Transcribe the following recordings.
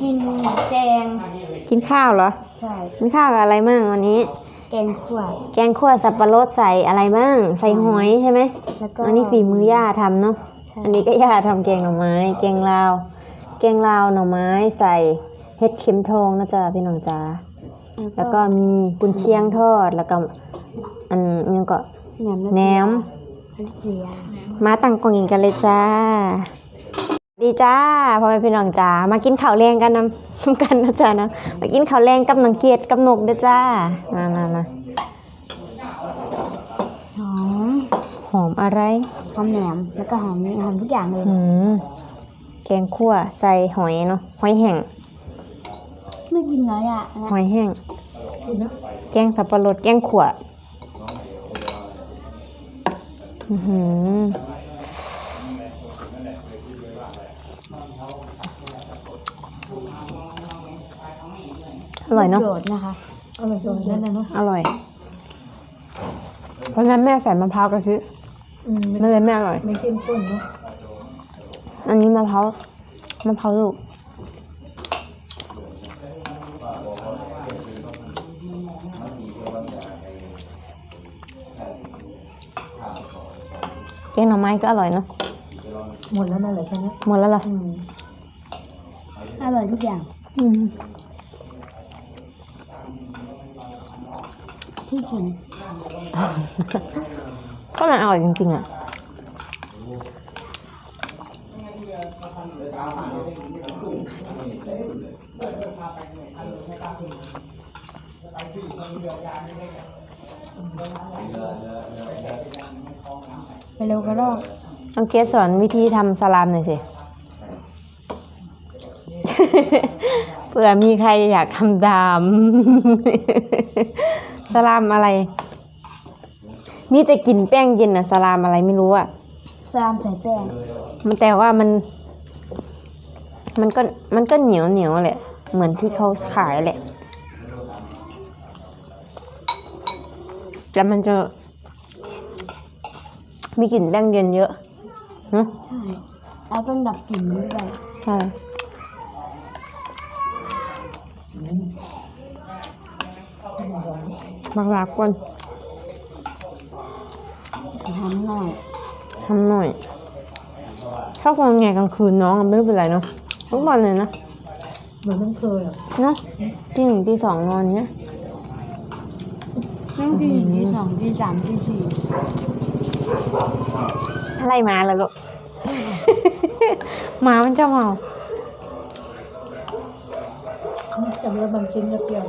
กินแกงกินข้าวเหรอ ใช่ กินข้าวกับอะไรบ้างวันนี้ แกงขวดแกงขั่วสับปะรดใส่อะไรบ้าง ใส่หอยใช่ไหมแล้วก็อันนี้ฝีมือย่าทำเนาะใช่อันนี้ก็ย่าทำแกงหน่อไม้ แกงลาว แกงลาวหน่อไม้ใส่เห็ดเข็มทองนะจ๊ะพี่น้องจ้าแล้วก็มีกุนเชียงทอด แล้วก็อันนี้ก็แหนมแหนมเกลือมาตั้งกองกินกันเลยจ้า ดีจ้าพ่อแม่พี่น้องจ้ามากินข้าวแรงกันนำนำกันนะจ๊ะนะมากินข้าวแรงกับน้องเกียรติกับนกเด้อจ้ามามามาหอมหอมอะไรหอมแหนมแล้วก็หอมหอมทุกอย่างเลยหืมแกงคั่วใส่หอยเนาะหอยแห้งไม่กินเลยอะนะหอยแห้งแกงสับปะรดแกงขั่วอื้อหือ อร่อยเนาะโดดนะคะอร่อยตรงนั้นนะเนาะอร่อย เพราะฉะนั้นแม่ใส่มะพร้าวกะทิอืมไม่เลยแม่อร่อย ไม่เข้มข้นเนาะอันนี้มะพร้าวมะพร้าวลูก แกงหน่อไม้ก็อร่อยเนาะหมดแล้วนั่นแหละแค่นี้หมดแล้วเหรออืมอร่อยทุกอย่าง อืม ที่กินก็มันอร่อยจริงๆอะไปเร็วก็รอกน้องเกสสอนวิธีทำสลามหน่อยสิ ผื่อมีใครอยากทำดามสลามอะไร มีแต่กลินแป้งเย็นอะสลามอะไรไม่รู้อะสลามใส่แป้งมันแต่ว่ามัน มันก็มันก็เหนียวเหนียวแหละ เหมือนที่เขาขายแหละแต่มันจะ มีกลิ่นแป้งเย็นเยอะฮะใช่เอาต้องดับกลิ่นด้วยใช่ บางรักก่อนทำหน่อยทำหน่อย ถ้าคนไงกลางคืนน้องไม่เป็นไรเนาะทุกวันเลยนะเหมือนมันเคยอะเนาะที่หนึ่งที่สองนอนเนี้ยนั่งที่หนึ่งที่สองที่สามที่สี่อะไรมาแล้วลูกหมามันจะเมาจำแล้วมันเค็มแล้วเปรี้ยว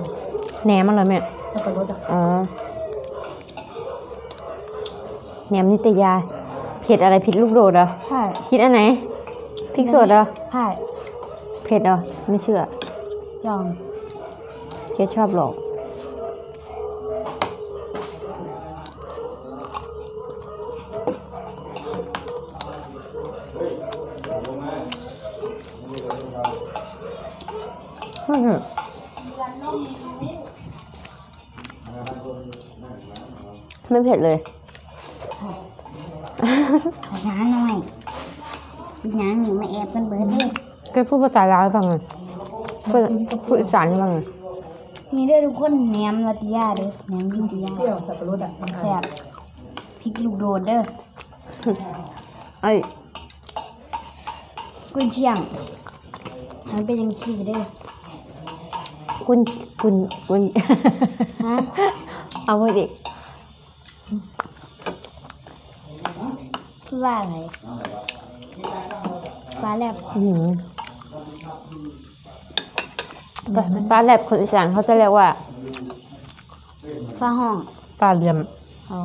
แหนมมันเลยแม่ถ้าไปรสอะอ๋อแหนมนิตยาเผ็ดอะไรผิดลูกโดดเหรอใช่คิดอันไหนพริกสดเหรอใช่เผ็ดเหรอไม่เชื่อจองเคสชอบหลอกไม่เถอะ ไม่เผ็ดเลยขอน้ำหน่อยน้ำหนึ่งมาแอบกันเบิร์ดเลยแกพูดภาษาลาวให้ฟังหน่อยพูดพูดอีสานให้ฟังหน่อยนี่เด้อทุกคนแหนมลาติยาเด้อแหนมยินติยาเปรี้ยวสับปะรดอะมันแซ่บพริกลูกโดดเด้อไอ้ยกุนเชียงมันเป็นยังขี้เด้อคุณคุณคุณฮะ เอาไปดิพูดว่าอะไรฟ้าแลบอื้อหือปลาปลาแลบคนอีสานเขาจะเรียกว่าฟ้าห้องปลาเหลี่ยมอ๋อ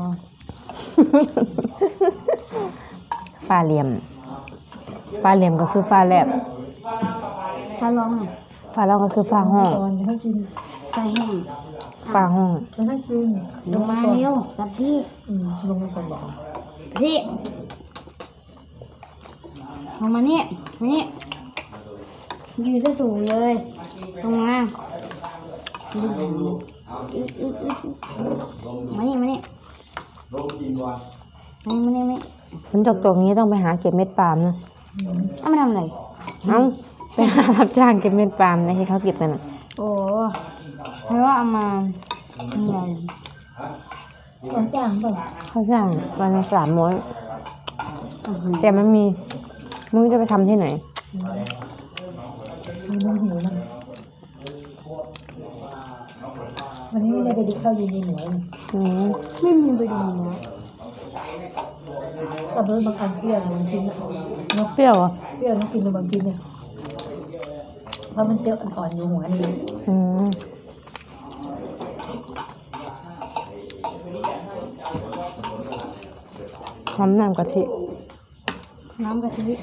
ปลาเหลี่ยมปลาเหลี่ยมก็คือปลาแลบฟ้าร้องอะปลาเราก็คือปลาห้องตอนจะให้กินฟ้าแห้ง ปลาห้องจะให้กินลงมาเร็วกับพี่อืมลงมาก่อนบอกพี่ลงมานี่มานี่ยืนได้สูงเลยลงมาดึงหางอึ๊ดอึ๊ดอึ๊ดมานี่มานี่มานี่มานี่มานี่มันจกๆนี้ต้องไปหาเก็บเม็ดปาล์มนะเอามาทำอะไรเอ้าไปหารับจ้างเก็บเม็ดปาล์มนะที่เขาเก็บกันอะ โอ้เพราะว่าเอามาอะไรต้องจ้างเปล่าเขาจ้างวันละสามร้อยแต่มันมีมึงจะไปทำที่ไหนมีน้ำหิวมันวันนี้ไม่ได้ไปดูข้าวเย็นในหน่วยไม่มีไปดูนะกับรถบางอันเปรี้ยวบางกินะเนาะเปรี้ยวอะเปรี้ยวต้องกินบางกินเนี่ย เพราะมันเจออ่อนๆอยู่หัวนี่อืมหอมน้ำกะทิ น้ำกะทิ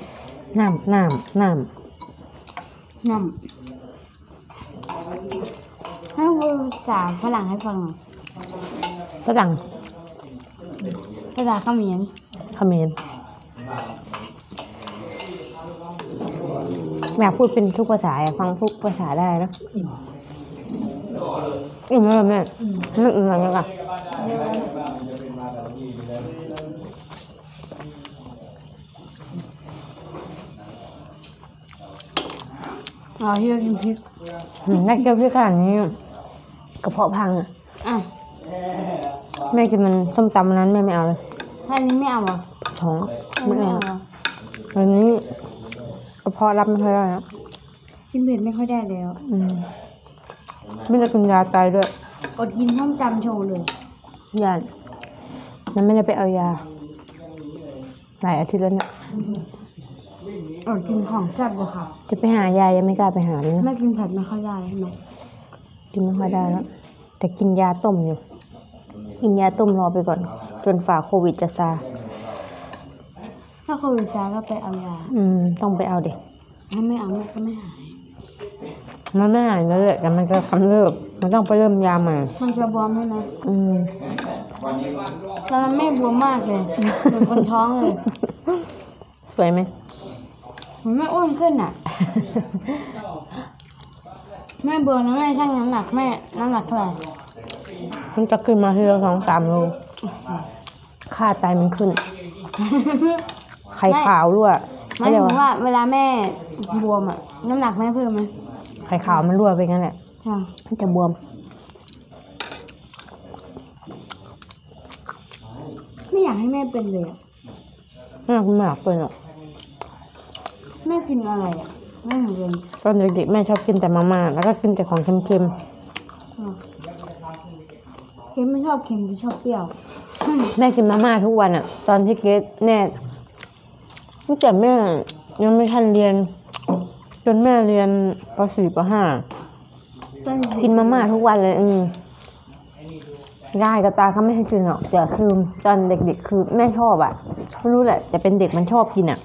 น้ำน้ำน้น้ำให้พูดภาษาฝรั่งให้ฟังหน่อยำฝรั่งภาษาเขมรเขมร อยากพูดเป็นทุกภาษาอยากฟังทุกภาษาได้นะอิ่มอิ่มแล้วแม่อืมนึกอะไรกันอะอ๋อที่เรากินพริกอืมได้เคี้ยวพี่ขนาดนี้กระเพาะพังอะอะแม่กินมันส้มตำวันนั้นแม่ไม่เอาเลยถ้าอันนี้ไม่เอาเหรอะท้องไม่ไม่เอาเอาเหรออันนี้ก ระเพาะรับไม่ค่อยได้นะกินเผ็ดไม่ค่อยได้แล้วอืมไม่ได้กินยาตายด้วยอดกินส้มตำโชว์เลยยานั้นไม่ได้ไปเอายาหลายอาทิตย์แล้วเนี่ยอดกินของแซ่บเลยค่ะ จะไปหายายังไม่กล้าไปหาเลยนะไม่กินเผ็ดไม่ค่อยได้ใช่ไหมกินไม่ค่อยได้แล้วแต่กินยาต้มอยู่กินยาต้มรอไปก่อน จนฝ่าโควิดจะซา ถ้าโควิดซาก็ไปเอายาอืม ต้องไปเอาเด็กถ้าไม่เอามันก็ไม่หาย มันไม่หายแล้วแหละแต่มันจะกำเริบมันต้องไปเริ่มยาใหม่มันจะบวมใช่ไหมอืม แต่มันไม่บวมมากเลยเหมือนคนท้องเลยสวยไหมมันไม่อ้วนขึ้นอะ แม่บวมนะแม่ชั่งน้ำหนักแม่น้ำหนักเท่าไหร่มันจะขึ้นมาทีละสองสามโลค่าไตมันขึ้น ไข่ขาวรั่วหมายถึงว่า เวลาแม่บวมอะ น้ำหนักแม่เพิ่มไหมไข่ขาวมันรั่วไปงั้นแหละใช่มันจะบวม ไม่อยากให้แม่เป็นเลยอะไม่คุณไม่อยากเป็นหรอกแม่กินอะไรอะแม่เหมือนกันตอนเด็กๆแม่ชอบกินแต่มาม่าแล้วก็กินแต่ของเค็มอะเค็มไม่ชอบเค็มไม่ชอบเปรี้ยวอืมๆแม่กินมาม่าทุกวันอะตอนที่เกดแน่ ตั้งแต่แม่ยังไม่ทันเรียน จนแม่เรียนป .4 ปตอนเด็ .5 กินมาม่าทุกวันเลยอืมยายกับตาเขาไม่ให้กินหรอกแต่คือตอนเด็กๆคือแม่ชอบอะไม่รู้แหละแต่เป็นเด็กมันชอบกินอะ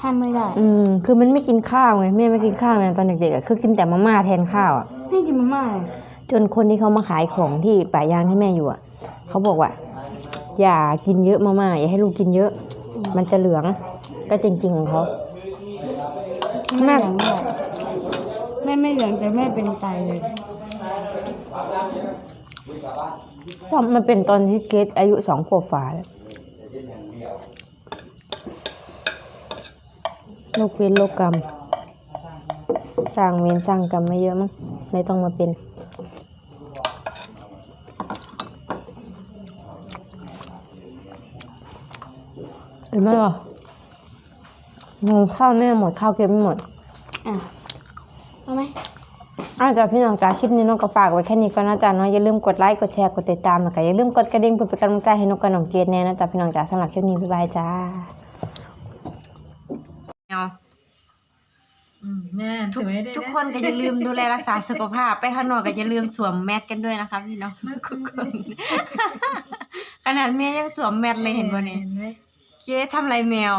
ทำไม่ได้ อืมคือมันไม่กินข้าวไงแม่ไม่กินข้าวไงตอนเด็กๆอะคือกินแต่มาม่าแทนข้าวอะไม่กินมาม่าเลยจนคนที่เขามาขายของที่ป่ายางที่แม่อยู่อะเขาบอกว่า อย่ากินเยอะมากๆอย่าให้ลูกกินเยอะ มันจะเหลือง ก็จริง ๆ ของเขาแม่เหลืองด้วยแม่ไม่เหลืองแต่แม่เป็นไตเลยตอนมันเป็นตอนที่เกดอายุสองขวบฝ่าแล้วโรคเวรโรคกรรม สร้างเวรสร้างกรรมไม่เยอะมั้งไม่ต้องมาเป็นเห็นไหมล่ะ งงข้าวแม่หมดข้าวเก็บไม่หมด อะเอาไหมอาจารย์พี่น้องจ้าคลิปนี้น้องก็ฝากไว้แค่นี้ก็นะจ๊ะเนาะอย่าลืมกดไลค์กดแชร์กดติดตามแล้วก็อย่าลืมกดกระดิ่งเพื่อเป็นกำลังใจให้นกกับน้องเกดแน่นะจ๊ะพี่น้องจ้าสำหรับคลิปนี้บ๊ายบายจ้าแม่ทุกทุกคนก็อย่าลืมดูแลรักษาสุขภาพ ไปข้างนอกก็อย่าลืมสวมแมสกันด้วยนะคะพี่น้องทุกคนขนาดแม่ยังสวมแมสเลยเห็นบ่เนี่ยเจ๊ทำไรแมว